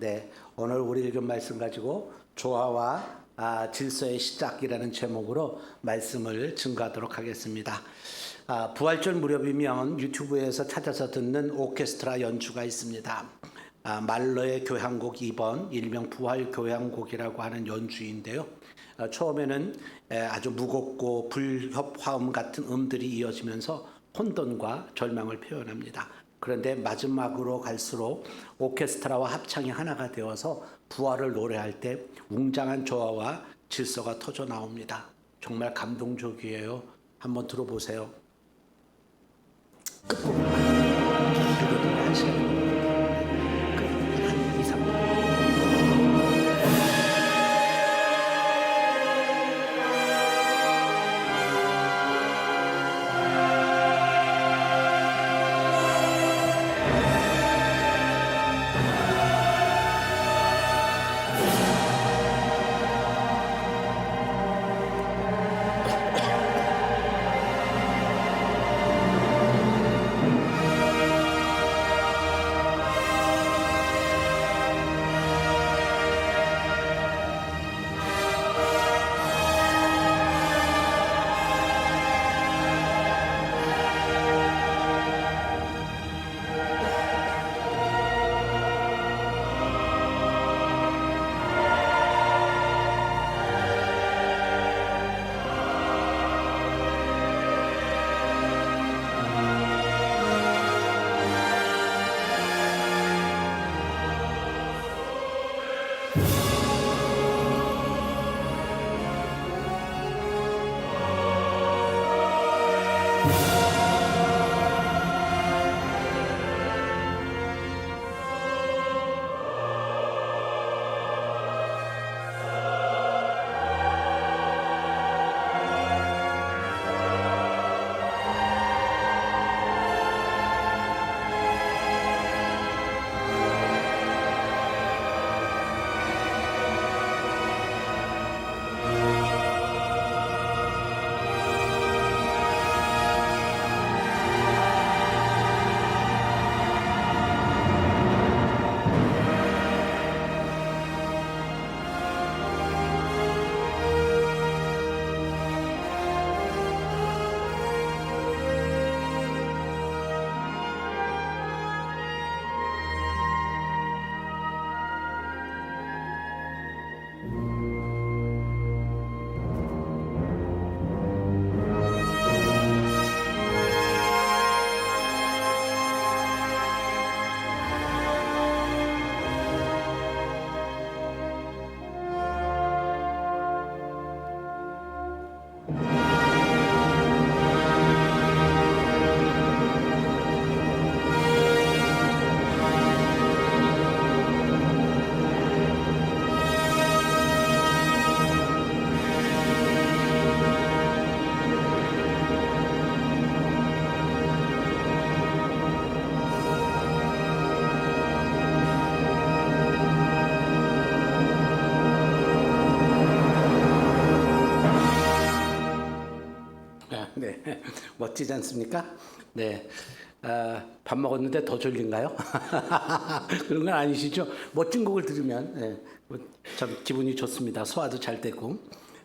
네, 오늘 우리 읽은 말씀 가지고 조화와 아, 질서의 시작이라는 제목으로 말씀을 증거하도록 하겠습니다. 아, 부활절 무렵이면 유튜브에서 찾아서 듣는 오케스트라 연주가 있습니다. 아, 말러의 교향곡 2번, 일명 부활 교향곡이라고 하는 연주인데요. 아, 처음에는 에, 아주 무겁고 불협화음 같은 음들이 이어지면서 혼돈과 절망을 표현합니다. 그런데 마지막으로 갈수록 오케스트라와 합창이 하나가 되어서 부활을 노래할 때 웅장한 조화와 질서가 터져 나옵니다. 정말 감동적이에요. 한번 들어보세요. 끝부분. 멋지지 않습니까? 네, 아, 밥 먹었는데 더 졸린가요? 그런 건 아니시죠? 멋진 곡을 들으면 예, 뭐참 기분이 좋습니다. 소화도 잘 되고.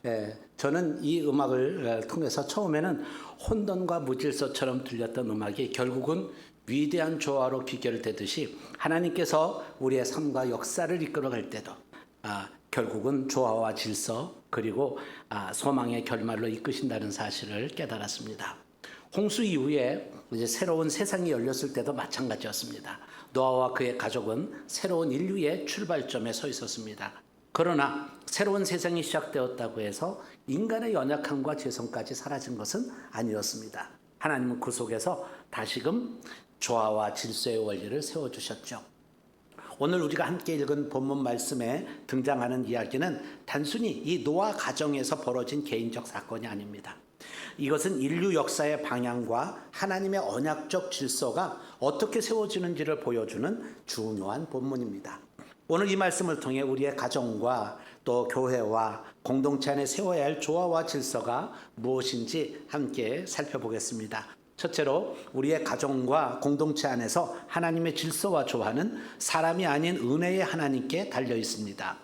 예, 저는 이 음악을 어, 통해서 처음에는 혼돈과 무질서처럼 들렸던 음악이 결국은 위대한 조화로 비결되듯이 하나님께서 우리의 삶과 역사를 이끌어갈 때도 아, 결국은 조화와 질서 그리고 아, 소망의 결말로 이끄신다는 사실을 깨달았습니다. 홍수 이후에 이제 새로운 세상이 열렸을 때도 마찬가지였습니다. 노아와 그의 가족은 새로운 인류의 출발점에 서 있었습니다. 그러나 새로운 세상이 시작되었다고 해서 인간의 연약함과 죄성까지 사라진 것은 아니었습니다. 하나님은 그 속에서 다시금 조화와 질서의 원리를 세워주셨죠. 오늘 우리가 함께 읽은 본문 말씀에 등장하는 이야기는 단순히 이 노아 가정에서 벌어진 개인적 사건이 아닙니다. 이것은 인류 역사의 방향과 하나님의 언약적 질서가 어떻게 세워지는지를 보여주는 중요한 본문입니다. 오늘 이 말씀을 통해 우리의 가정과 또 교회와 공동체 안에 세워야 할 조화와 질서가 무엇인지 함께 살펴보겠습니다. 첫째로 우리의 가정과 공동체 안에서 하나님의 질서와 조화는 사람이 아닌 은혜의 하나님께 달려 있습니다.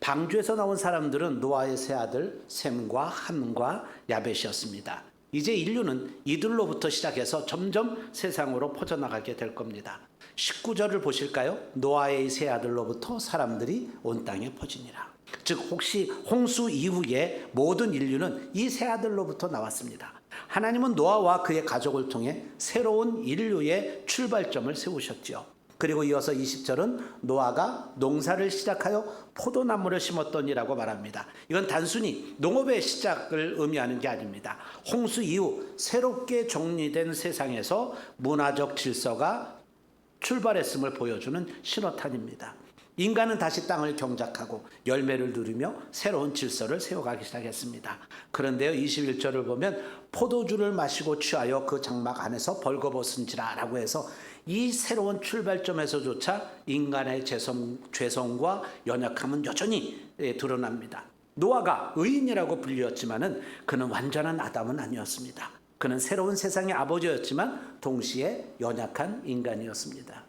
방주에서 나온 사람들은 노아의 세 아들 셈과 함과 야벳이었습니다. 이제 인류는 이들로부터 시작해서 점점 세상으로 퍼져나가게 될 겁니다. 19절을 보실까요? 노아의 세 아들로부터 사람들이 온 땅에 퍼지니라. 즉 혹시 홍수 이후에 모든 인류는 이 세 아들로부터 나왔습니다. 하나님은 노아와 그의 가족을 통해 새로운 인류의 출발점을 세우셨지요. 그리고 이어서 20절은 노아가 농사를 시작하여 포도나무를 심었더니라고 말합니다. 이건 단순히 농업의 시작을 의미하는 게 아닙니다. 홍수 이후 새롭게 정리된 세상에서 문화적 질서가 출발했음을 보여주는 신호탄입니다. 인간은 다시 땅을 경작하고 열매를 누리며 새로운 질서를 세워가기 시작했습니다. 그런데요, 21절을 보면 포도주를 마시고 취하여 그 장막 안에서 벌거벗은지라 라고 해서 이 새로운 출발점에서조차 인간의 죄성, 죄성과 연약함은 여전히 예, 드러납니다. 노아가 의인이라고 불렸지만은 그는 완전한 아담은 아니었습니다. 그는 새로운 세상의 아버지였지만 동시에 연약한 인간이었습니다.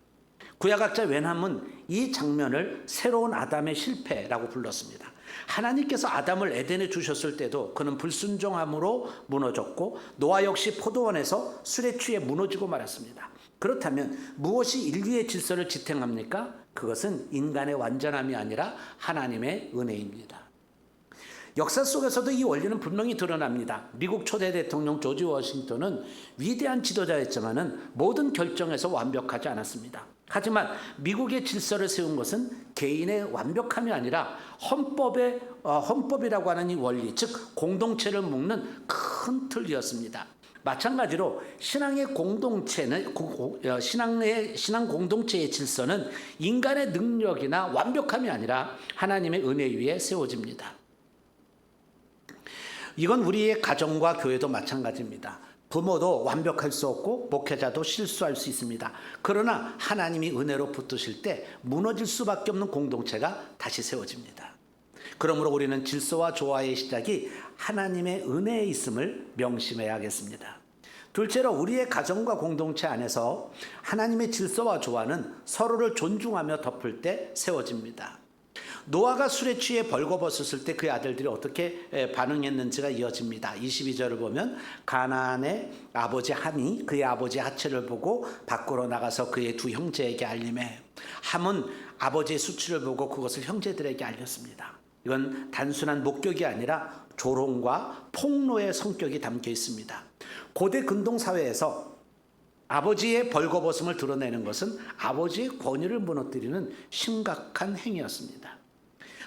구약학자 웬함은 이 장면을 새로운 아담의 실패라고 불렀습니다. 하나님께서 아담을 에덴에 주셨을 때도 그는 불순종함으로 무너졌고 노아 역시 포도원에서 술에 취해 무너지고 말았습니다. 그렇다면 무엇이 인류의 질서를 지탱합니까? 그것은 인간의 완전함이 아니라 하나님의 은혜입니다. 역사 속에서도 이 원리는 분명히 드러납니다. 미국 초대 대통령 조지 워싱턴은 위대한 지도자였지만은 모든 결정에서 완벽하지 않았습니다. 하지만 미국의 질서를 세운 것은 개인의 완벽함이 아니라 헌법의 어, 헌법이라고 하는 이 원리, 즉 공동체를 묶는 큰 틀이었습니다. 마찬가지로 신앙의 공동체는 고- 어, 신앙의 신앙 공동체의 질서는 인간의 능력이나 완벽함이 아니라 하나님의 은혜 위에 세워집니다. 이건 우리의 가정과 교회도 마찬가지입니다. 부모도 완벽할 수 없고 목회자도 실수할 수 있습니다. 그러나 하나님이 은혜로 붙드실 때 무너질 수밖에 없는 공동체가 다시 세워집니다. 그러므로 우리는 질서와 조화의 시작이 하나님의 은혜에 있음을 명심해야겠습니다. 둘째로 우리의 가정과 공동체 안에서 하나님의 질서와 조화는 서로를 존중하며 덮을 때 세워집니다. 노아가 술에 취해 벌거벗었을 때 그의 아들들이 어떻게 에, 반응했는지가 이어집니다. 22절을 보면 가나안의 아버지 함이 그의 아버지 하체를 보고 밖으로 나가서 그의 두 형제에게 알림해 함은 아버지의 수치를 보고 그것을 형제들에게 알렸습니다. 이건 단순한 목격이 아니라 조롱과 폭로의 성격이 담겨 있습니다. 고대 근동 사회에서 아버지의 벌거벗음을 드러내는 것은 아버지의 권위를 무너뜨리는 심각한 행위였습니다.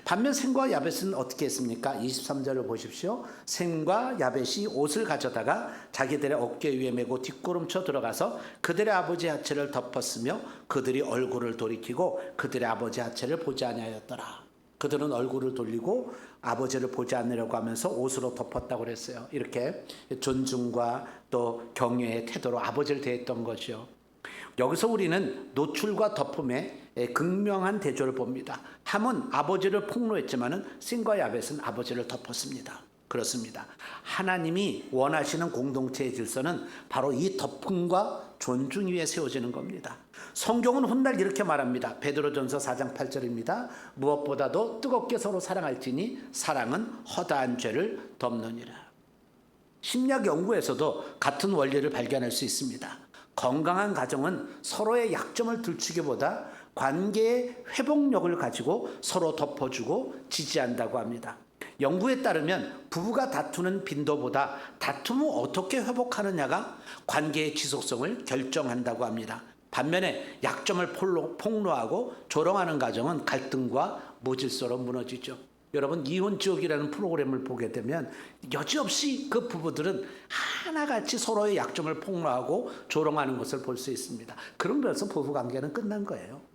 반면 셈과 야벳은 어떻게 했습니까? 23절을 보십시오. 셈과 야벳이 옷을 가져다가 자기들의 어깨 위에 메고 뒷걸음쳐 들어가서 그들의 아버지 하체를 덮었으며 그들이 얼굴을 돌이키고 그들의 아버지 하체를 보지 아니하였더라. 그들은 얼굴을 돌리고 아버지를 보지 않으려고 하면서 옷으로 덮었다고 그랬어요. 이렇게 존중과 또 경외의 태도로 아버지를 대했던 것이요. 여기서 우리는 노출과 덮음의 극명한 대조를 봅니다. 함은 아버지를 폭로했지만은 신과 야벳은 아버지를 덮었습니다. 그렇습니다. 하나님이 원하시는 공동체의 질서는 바로 이 덮음과 존중 위에 세워지는 겁니다. 성경은 훗날 이렇게 말합니다. 베드로전서 4장 8절입니다. 무엇보다도 뜨겁게 서로 사랑할지니 사랑은 허다한 죄를 덮느니라. 심리학 연구에서도 같은 원리를 발견할 수 있습니다. 건강한 가정은 서로의 약점을 들추기보다 관계의 회복력을 가지고 서로 덮어주고 지지한다고 합니다. 연구에 따르면 부부가 다투는 빈도보다 다툼 후 어떻게 회복하느냐가 관계의 지속성을 결정한다고 합니다. 반면에 약점을 폭로, 폭로하고 조롱하는 가정은 갈등과 무질서로 무너지죠. 여러분 이혼 지옥이라는 프로그램을 보게 되면 여지없이 그 부부들은 하나같이 서로의 약점을 폭로하고 조롱하는 것을 볼 수 있습니다. 그러면서 부부 관계는 끝난 거예요.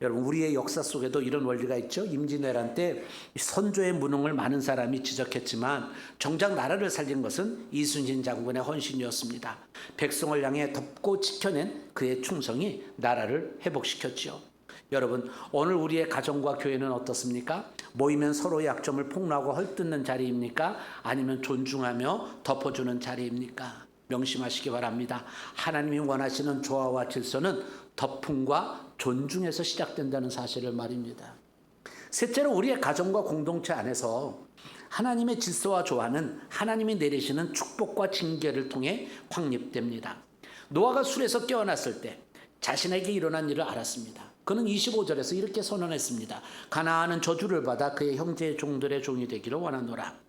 여러분 우리의 역사 속에도 이런 원리가 있죠. 임진왜란 때 선조의 무능을 많은 사람이 지적했지만 정작 나라를 살린 것은 이순신 장군의 헌신이었습니다. 백성을 향해 덮고 지켜낸 그의 충성이 나라를 회복시켰지요. 여러분 오늘 우리의 가정과 교회는 어떻습니까? 모이면 서로의 약점을 폭로하고 헐뜯는 자리입니까? 아니면 존중하며 덮어주는 자리입니까? 명심하시기 바랍니다. 하나님이 원하시는 조화와 질서는 덮음과 존중에서 시작된다는 사실을 말입니다. 셋째로 우리의 가정과 공동체 안에서 하나님의 질서와 조화는 하나님이 내리시는 축복과 징계를 통해 확립됩니다. 노아가 술에서 깨어났을 때 자신에게 일어난 일을 알았습니다. 그는 25절에서 이렇게 선언했습니다. 가나안은 저주를 받아 그의 형제 종들의 종이 되기를 원하노라.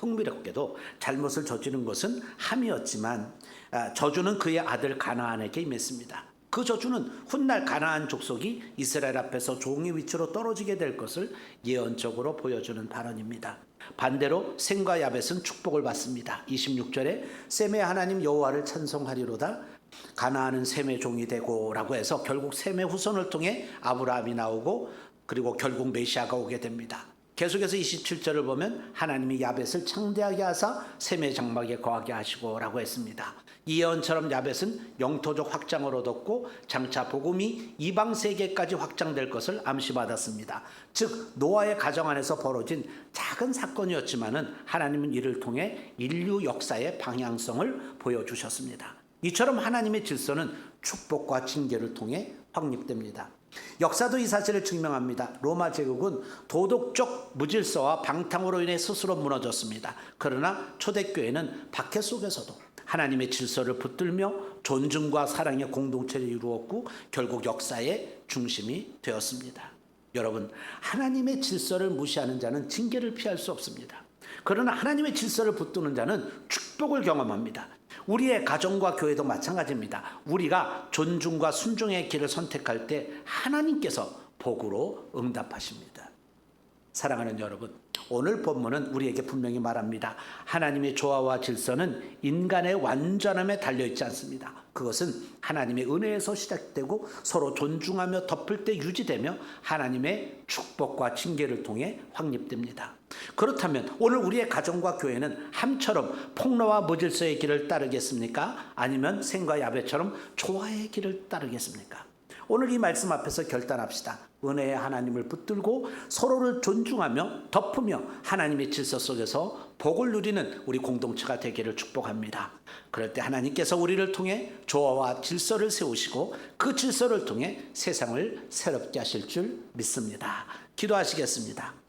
흥미롭게도 잘못을 저지른 것은 함이었지만 아, 저주는 그의 아들 가나안에게 임했습니다. 그 저주는 훗날 가나안 족속이 이스라엘 앞에서 종의 위치로 떨어지게 될 것을 예언적으로 보여주는 발언입니다. 반대로 셈과 야벳은 축복을 받습니다. 26절에 셈의 하나님 여호와를 찬송하리로다. 가나안은 셈의 종이 되고라고 해서 결국 셈의 후손을 통해 아브라함이 나오고 그리고 결국 메시아가 오게 됩니다. 계속해서 27절을 보면 하나님이 야벳을 창대하게 하사 셈의 장막에 거하게 하시고라고 했습니다. 이 예언처럼 야벳은 영토적 확장을 얻었고 장차 복음이 이방 세계까지 확장될 것을 암시받았습니다. 즉 노아의 가정 안에서 벌어진 작은 사건이었지만은 하나님은 이를 통해 인류 역사의 방향성을 보여주셨습니다. 이처럼 하나님의 질서는 축복과 징계를 통해 확립됩니다. 역사도 이 사실을 증명합니다. 로마 제국은 도덕적 무질서와 방탕으로 인해 스스로 무너졌습니다. 그러나 초대교회는 박해 속에서도 하나님의 질서를 붙들며 존중과 사랑의 공동체를 이루었고 결국 역사의 중심이 되었습니다. 여러분, 하나님의 질서를 무시하는 자는 징계를 피할 수 없습니다. 그러나 하나님의 질서를 붙드는 자는 축복을 경험합니다. 우리의 가정과 교회도 마찬가지입니다. 우리가 존중과 순종의 길을 선택할 때 하나님께서 복으로 응답하십니다. 사랑하는 여러분, 오늘 본문은 우리에게 분명히 말합니다. 하나님의 조화와 질서는 인간의 완전함에 달려 있지 않습니다. 그것은 하나님의 은혜에서 시작되고 서로 존중하며 덮을 때 유지되며 하나님의 축복과 징계를 통해 확립됩니다. 그렇다면 오늘 우리의 가정과 교회는 함처럼 폭로와 무질서의 길을 따르겠습니까? 아니면 생과 야베처럼 조화의 길을 따르겠습니까? 오늘 이 말씀 앞에서 결단합시다. 은혜의 하나님을 붙들고 서로를 존중하며 덮으며 하나님의 질서 속에서 복을 누리는 우리 공동체가 되기를 축복합니다. 그럴 때 하나님께서 우리를 통해 조화와 질서를 세우시고 그 질서를 통해 세상을 새롭게 하실 줄 믿습니다. 기도하시겠습니다.